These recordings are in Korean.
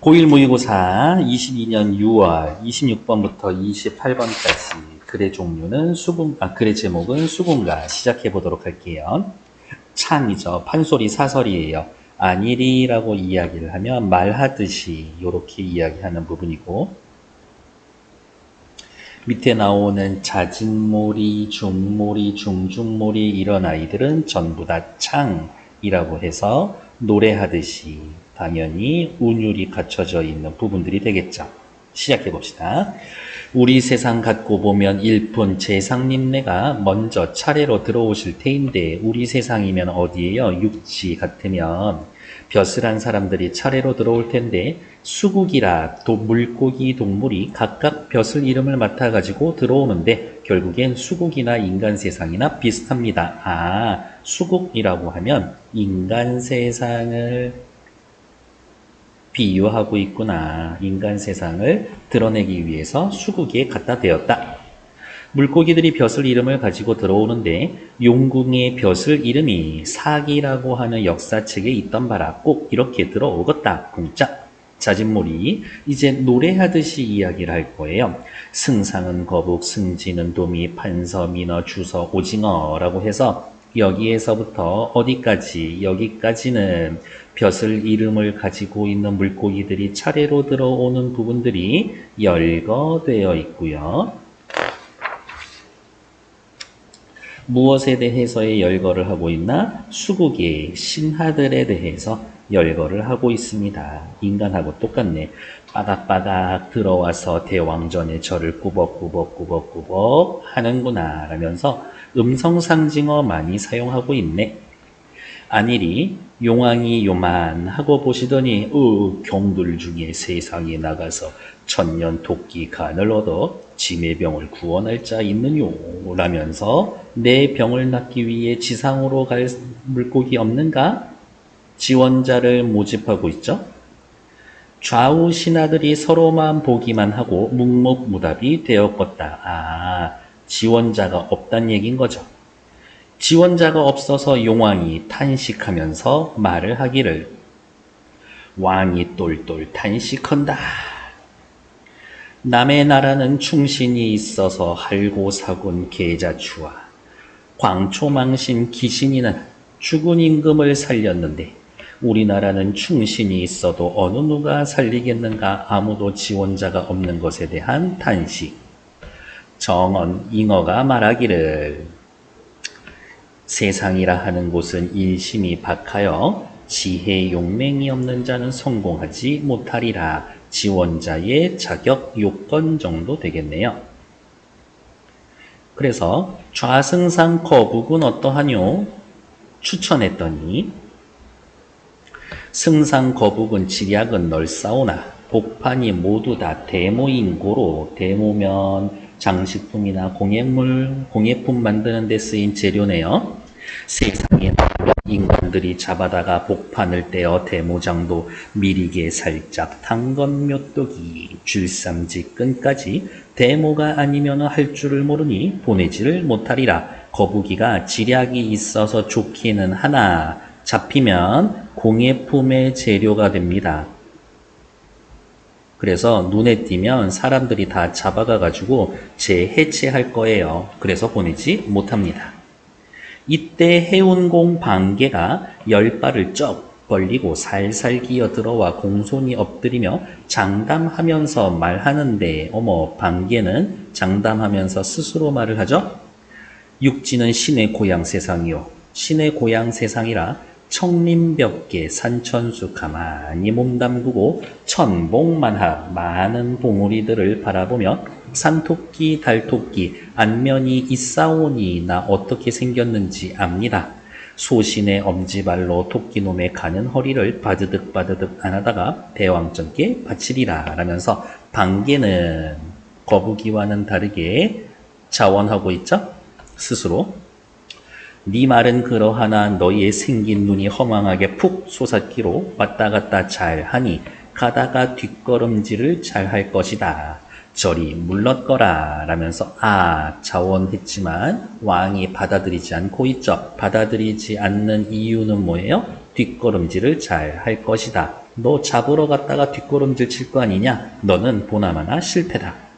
고1 모의고사 22년 6월 26번부터 28번까지 글의 종류는 수분, 아, 글의 제목은 수분가 시작해 보도록 할게요. 창이죠. 판소리 사설이에요. 아니리라고 이야기를 하면 말하듯이 이렇게 이야기하는 부분이고 밑에 나오는 자진몰이, 중몰이, 중중몰이 이런 아이들은 전부 다 창이라고 해서 노래하듯이 당연히 운율이 갖춰져 있는 부분들이 되겠죠. 시작해 봅시다. 우리 세상 갖고 보면 일푼 재상님네가 먼저 차례로 들어오실 테인데 우리 세상이면 어디예요? 육지 같으면 벼슬한 사람들이 차례로 들어올 텐데 수국이라 도, 물고기 동물이 각각 벼슬 이름을 맡아가지고 들어오는데 결국엔 수국이나 인간 세상이나 비슷합니다. 아, 수국이라고 하면 인간 세상을 비유하고 있구나. 인간 세상을 드러내기 위해서 수국에 갖다 대었다. 물고기들이 벼슬 이름을 가지고 들어오는데 용궁의 벼슬 이름이 사기라고 하는 역사책에 있던 바라 꼭 이렇게 들어오겠다. 공짜. 자진몰이 이제 노래하듯이 이야기를 할 거예요. 승상은 거북, 승진은 도미, 판서, 민어, 주서, 오징어라고 해서 여기에서부터 어디까지 여기까지는 벼슬 이름을 가지고 있는 물고기들이 차례로 들어오는 부분들이 열거되어 있고요. 무엇에 대해서의 열거를 하고 있나? 수국의 신하들에 대해서 열거를 하고 있습니다. 인간하고 똑같네. 빠각빠각 들어와서 대왕전에 저를 꾸벅꾸벅꾸벅꾸벅 하는구나 라면서 음성 상징어 많이 사용하고 있네. 안일이 용왕이 요만 하고 보시더니 으 경들 중에 세상에 나가서 천년 토끼 간을 얻어 짐의 병을 구원할 자 있느뇨 라면서 내 병을 낫기 위해 지상으로 갈 물고기 없는가? 지원자를 모집하고 있죠. 좌우 신하들이 서로만 보기만 하고 묵묵무답이 되었겠다. 아, 지원자가 없단 얘긴 거죠. 지원자가 없어서 용왕이 탄식하면서 말을 하기를 왕이 똘똘 탄식한다. 남의 나라는 충신이 있어서 할고사군 계자추와 광초망신 기신이는 죽은 임금을 살렸는데 우리나라는 충신이 있어도 어느 누가 살리겠는가 아무도 지원자가 없는 것에 대한 탄식. 정언 잉어가 말하기를 세상이라 하는 곳은 일심이 박하여 지혜 용맹이 없는 자는 성공하지 못하리라 지원자의 자격 요건 정도 되겠네요. 그래서 좌승상 거북은 어떠하뇨? 추천했더니 승상 거북은 지략은 널싸우나 복판이 모두 다 대모인 고로 대모면 장식품이나 공예물, 공예품 만드는 데 쓰인 재료네요. 세상에 인간들이 잡아다가 복판을 떼어 대모장도 미리게 살짝 탄건 묘떡이 줄삼지 끈까지 대모가 아니면 할 줄을 모르니 보내지를 못하리라. 거북이가 지략이 있어서 좋기는 하나 잡히면 공예품의 재료가 됩니다. 그래서 눈에 띄면 사람들이 다 잡아가 가지고 재해체할 거예요. 그래서 보내지 못합니다. 이때 해운공 반개가 열 발을 쩍 벌리고 살살 기어 들어와 공손히 엎드리며 장담하면서 말하는데 어머 반개는 장담하면서 스스로 말을 하죠. 육지는 신의 고향 세상이요. 신의 고향 세상이라 청림벽계 산천수 가만히 몸담그고 천봉만하 많은 봉우리들을 바라보며 산토끼 달토끼 안면이 있사오니 나 어떻게 생겼는지 압니다. 소신의 엄지발로 토끼놈의 가는 허리를 바드득 바드득 안하다가 대왕전께 바치리라 라면서 방계는 거북이와는 다르게 자원하고 있죠. 스스로 네 말은 그러하나 너희의 생긴 눈이 허망하게 푹 솟았기로 왔다 갔다 잘하니 가다가 뒷걸음질을 잘 할 것이다. 저리 물렀거라 라면서 아 자원했지만 왕이 받아들이지 않고 있죠. 받아들이지 않는 이유는 뭐예요? 뒷걸음질을 잘 할 것이다. 너 잡으러 갔다가 뒷걸음질 칠 거 아니냐? 너는 보나마나 실패다.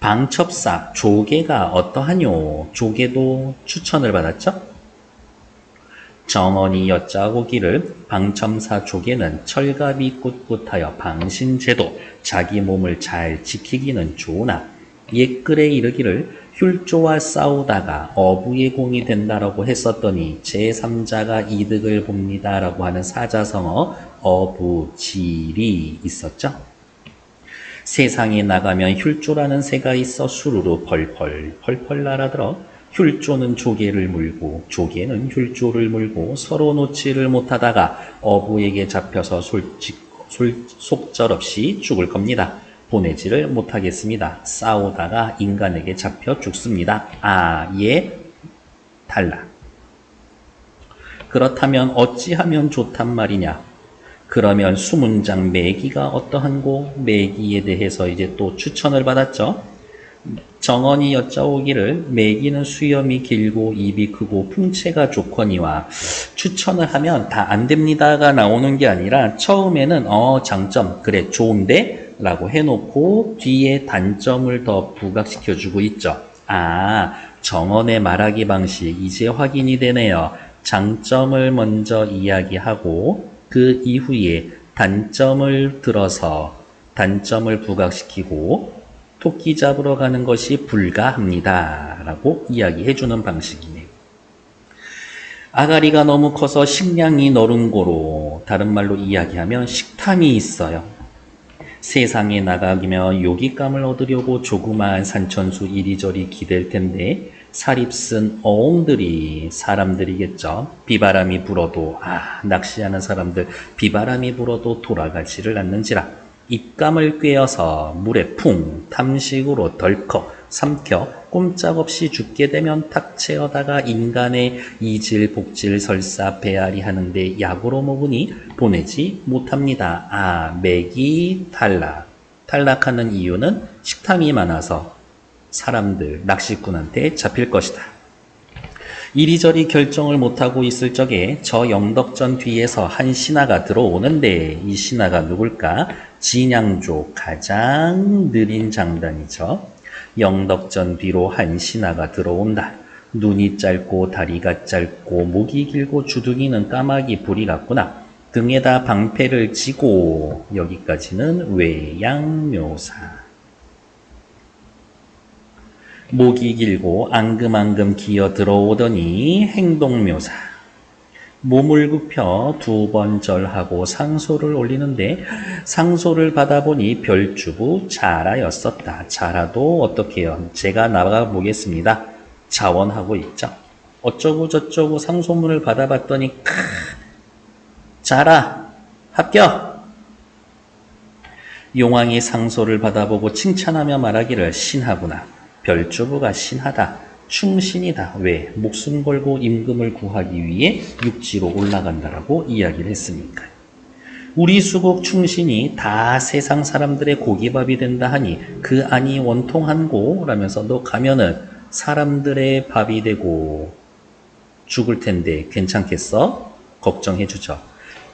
방첩사 조개가 어떠하뇨? 조개도 추천을 받았죠? 정언이 여짜고기를 방첨사 조개는 철갑이 꿋꿋하여 방신제도 자기 몸을 잘 지키기는 좋으나 옛글에 이르기를 휼조와 싸우다가 어부의 공이 된다라고 했었더니 제3자가 이득을 봅니다라고 하는 사자성어 어부질이 있었죠. 세상에 나가면 휼조라는 새가 있어 수루루 펄펄 펄펄 날아들어 휼조는 조개를 물고 조개는 휼조를 물고 서로 놓지를 못하다가 어부에게 잡혀서 솔직, 솔, 속절없이 죽을 겁니다. 보내지를 못하겠습니다. 싸우다가 인간에게 잡혀 죽습니다. 아 예 달라. 그렇다면 어찌하면 좋단 말이냐? 그러면 수문 장 매기가 어떠한고 매기에 대해서 이제 또 추천을 받았죠. 정언이 여짜오기를 매기는 수염이 길고 입이 크고 풍채가 좋거니와 추천을 하면 다 안 됩니다가 나오는 게 아니라 처음에는 어 장점 그래 좋은데 라고 해놓고 뒤에 단점을 더 부각시켜 주고 있죠. 아 정언의 말하기 방식 이제 확인이 되네요. 장점을 먼저 이야기하고 그 이후에 단점을 들어서 단점을 부각시키고 토끼 잡으러 가는 것이 불가합니다. 라고 이야기해 주는 방식이네요. 아가리가 너무 커서 식량이 너른고로 다른 말로 이야기하면 식탐이 있어요. 세상에 나가면 요깃감을 얻으려고 조그마한 산천수 이리저리 기댈 텐데 살입쓴 어옹들이 사람들이겠죠. 비바람이 불어도 아 낚시하는 사람들 비바람이 불어도 돌아가지를 않는지라 입감을 꿰어서 물에 풍 탐식으로 덜컥 삼켜 꼼짝없이 죽게 되면 탁 채어다가 인간의 이질 복질 설사 배앓이 하는데 약으로 먹으니 보내지 못합니다. 아 맥이 탈락 탈락하는 이유는 식탐이 많아서 사람들 낚시꾼한테 잡힐 것이다. 이리저리 결정을 못하고 있을 적에 저 영덕전 뒤에서 한 신하가 들어오는데 이 신하가 누굴까? 진양조 가장 느린 장단이죠. 영덕전 뒤로 한 신하가 들어온다. 눈이 짧고 다리가 짧고 목이 길고 주둥이는 까마귀 불이 같구나. 등에다 방패를 지고 여기까지는 외양묘사. 목이 길고 앙금앙금 기어 들어오더니 행동묘사. 몸을 굽혀 두 번 절하고 상소를 올리는데 상소를 받아보니 별주부 자라였었다. 자라도 어떻게 해요? 제가 나가 보겠습니다. 자원하고 있죠. 어쩌고 저쩌고 상소문을 받아봤더니 크, 자라 합격. 용왕이 상소를 받아보고 칭찬하며 말하기를 신하구나. 별주부가 신하다. 충신이다. 왜? 목숨 걸고 임금을 구하기 위해 육지로 올라간다라고 이야기를 했으니까. 우리 수국 충신이 다 세상 사람들의 고기밥이 된다 하니 그 안이 원통한고 라면서 너 가면은 사람들의 밥이 되고 죽을 텐데 괜찮겠어? 걱정해 주죠.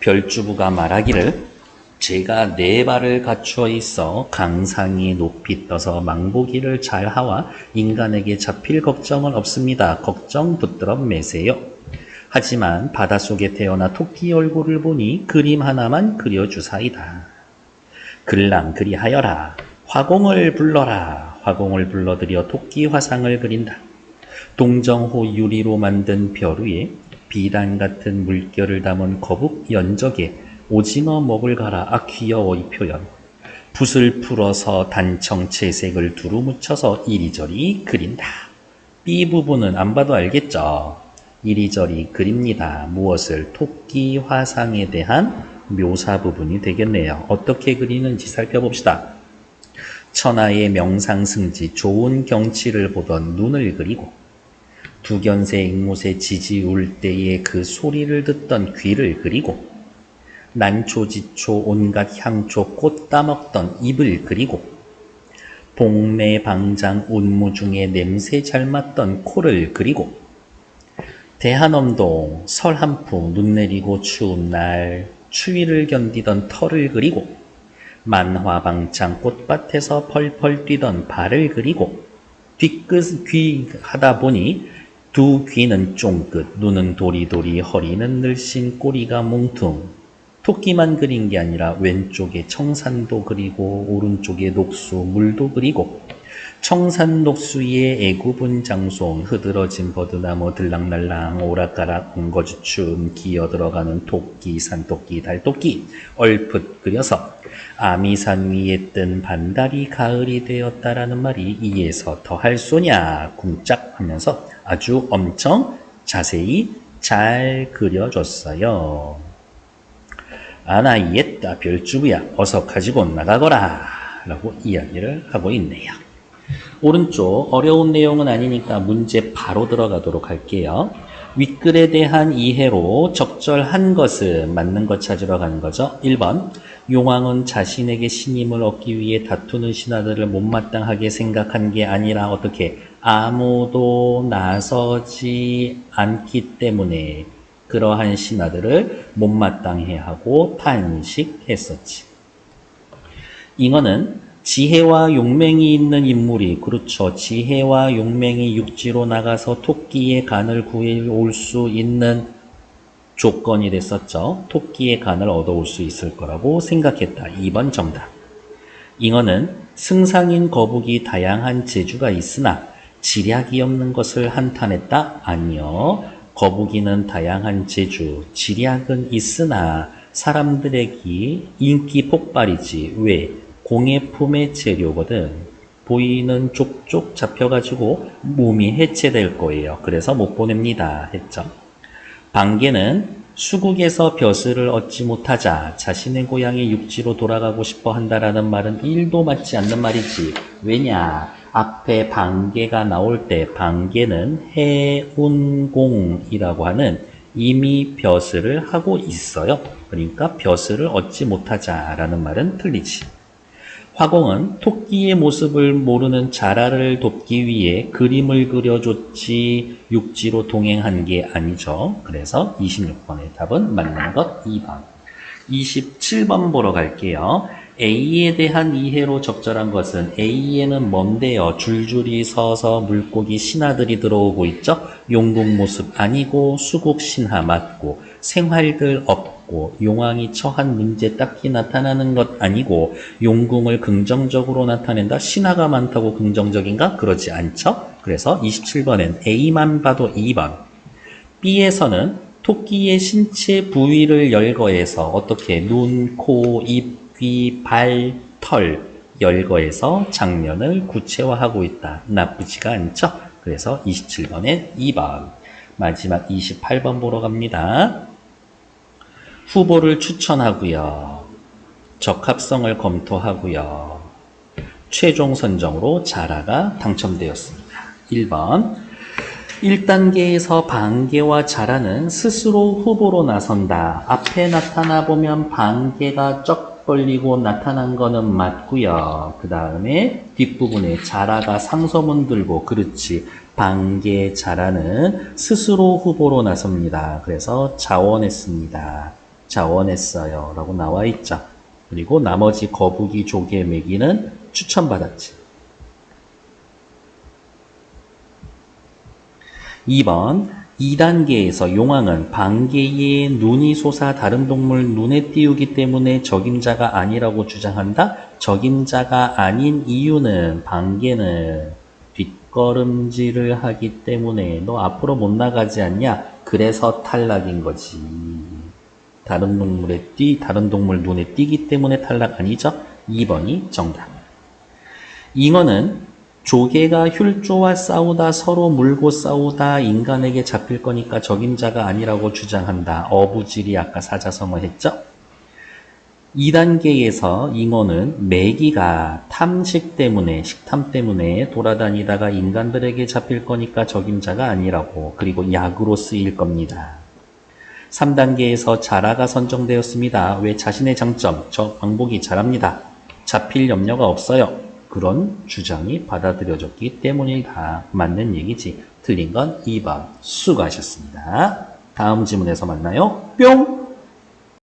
별주부가 말하기를 제가 네 발을 갖추어 있어 강상이 높이 떠서 망보기를 잘 하와 인간에게 잡힐 걱정은 없습니다. 걱정 붙들어 매세요. 하지만 바닷속에 태어나 토끼 얼굴을 보니 그림 하나만 그려주사이다. 글랑 그리하여라. 화공을 불러라. 화공을 불러들여 토끼 화상을 그린다. 동정호 유리로 만든 별 위에 비단 같은 물결을 담은 거북 연적에 오징어 먹을 가라. 아 귀여워 이 표현. 붓을 풀어서 단청 채색을 두루 묻혀서 이리저리 그린다. B 부분은 안 봐도 알겠죠? 이리저리 그립니다. 무엇을 토끼 화상에 대한 묘사 부분이 되겠네요. 어떻게 그리는지 살펴봅시다. 천하의 명상승지 좋은 경치를 보던 눈을 그리고 두견새 앵무새 지지 울 때의 그 소리를 듣던 귀를 그리고 난초지초 온갖 향초 꽃 따먹던 입을 그리고 동네 방장 운무 중에 냄새 잘 맡던 코를 그리고 대한엄동 설 한푸 눈 내리고 추운 날 추위를 견디던 털을 그리고 만화방창 꽃밭에서 펄펄 뛰던 발을 그리고 뒤끝 귀 하다 보니 두 귀는 쫑긋, 눈은 도리도리, 허리는 늘씬, 꼬리가 뭉퉁. 토끼만 그린 게 아니라 왼쪽에 청산도 그리고 오른쪽에 녹수, 물도 그리고 청산 녹수 위에 애구분 장송, 흐드러진 버드나무 들락날락, 오락가락, 옹거주춤, 기어 들어가는 토끼, 산토끼, 달토끼, 얼핏 그려서 아미산 위에 뜬 반달이 가을이 되었다라는 말이 이에서 더할 소냐 쿵짝 하면서 아주 엄청 자세히 잘 그려줬어요. 아나이에따 별주부야 어서 가지고 나가거라 라고 이야기를 하고 있네요. 오른쪽 어려운 내용은 아니니까 문제 바로 들어가도록 할게요. 윗글에 대한 이해로 적절한 것은 맞는 것 찾으러 가는 거죠. 1번 용왕은 자신에게 신임을 얻기 위해 다투는 신하들을 못마땅하게 생각한 게 아니라 어떻게 아무도 나서지 않기 때문에 그러한 신하들을 못마땅해 하고 탄식했었지. 잉어는 지혜와 용맹이 있는 인물이 그렇죠. 지혜와 용맹이 육지로 나가서 토끼의 간을 구해올 수 있는 조건이 됐었죠. 토끼의 간을 얻어올 수 있을 거라고 생각했다. 2번 정답. 잉어는 승상인 거북이 다양한 재주가 있으나 지략이 없는 것을 한탄했다? 아니요. 거북이는 다양한 재주, 지략은 있으나 사람들에게 인기 폭발이지. 왜? 공의 품의 재료거든. 보이는 쪽쪽 잡혀가지고 몸이 해체될 거예요. 그래서 못 보냅니다. 했죠. 방개는 수국에서 벼슬을 얻지 못하자 자신의 고향의 육지로 돌아가고 싶어 한다라는 말은 1도 맞지 않는 말이지. 왜냐? 앞에 방개가 나올 때 방개는 해운공이라고 하는 이미 벼슬을 하고 있어요. 그러니까 벼슬을 얻지 못하자라는 말은 틀리지. 화공은 토끼의 모습을 모르는 자라를 돕기 위해 그림을 그려줬지 육지로 동행한 게 아니죠. 그래서 26번의 답은 맞는 것 2번. 27번 보러 갈게요. A에 대한 이해로 적절한 것은 A에는 뭔데요? 줄줄이 서서 물고기 신하들이 들어오고 있죠? 용국 모습 아니고 수국 신하 맞고 생활들 없고 용왕이 처한 문제 딱히 나타나는 것 아니고 용궁을 긍정적으로 나타낸다? 신하가 많다고 긍정적인가? 그러지 않죠? 그래서 27번엔 A만 봐도 2번 B에서는 토끼의 신체 부위를 열거해서 어떻게 눈, 코, 입, 귀, 발, 털 열거해서 장면을 구체화하고 있다. 나쁘지가 않죠? 그래서 27번에 2번. 마지막 28번 보러 갑니다. 후보를 추천하고요. 적합성을 검토하고요. 최종 선정으로 자라가 당첨되었습니다. 1번 1단계에서 반개와 자라는 스스로 후보로 나선다. 앞에 나타나 보면 반개가 쩍 벌리고 나타난 거는 맞고요. 그 다음에 뒷부분에 자라가 상소문 들고 그렇지. 반개 자라는 스스로 후보로 나섭니다. 그래서 자원했습니다. 자원했어요. 라고 나와 있죠. 그리고 나머지 거북이 조개 매기는 추천받았지. 2번 2단계에서 용왕은 방개의 눈이 솟아 다른 동물 눈에 띄우기 때문에 적임자가 아니라고 주장한다. 적임자가 아닌 이유는 방개는 뒷걸음질을 하기 때문에 너 앞으로 못 나가지 않냐? 그래서 탈락인 거지. 다른 동물에 띄, 다른 동물 눈에 띄기 때문에 탈락 아니죠? 2번이 정답. 잉어는 조개가 휼조와 싸우다 서로 물고 싸우다 인간에게 잡힐 거니까 적임자가 아니라고 주장한다. 어부질이 아까 사자성어 했죠? 2단계에서 잉어는 메기가 탐식 때문에 식탐 때문에 돌아다니다가 인간들에게 잡힐 거니까 적임자가 아니라고 그리고 약으로 쓰일 겁니다. 3단계에서 자라가 선정되었습니다. 왜 자신의 장점, 저 왕복이 잘합니다. 잡힐 염려가 없어요. 그런 주장이 받아들여졌기 때문이다. 맞는 얘기지. 틀린 건 2번. 수고하셨습니다. 다음 지문에서 만나요. 뿅!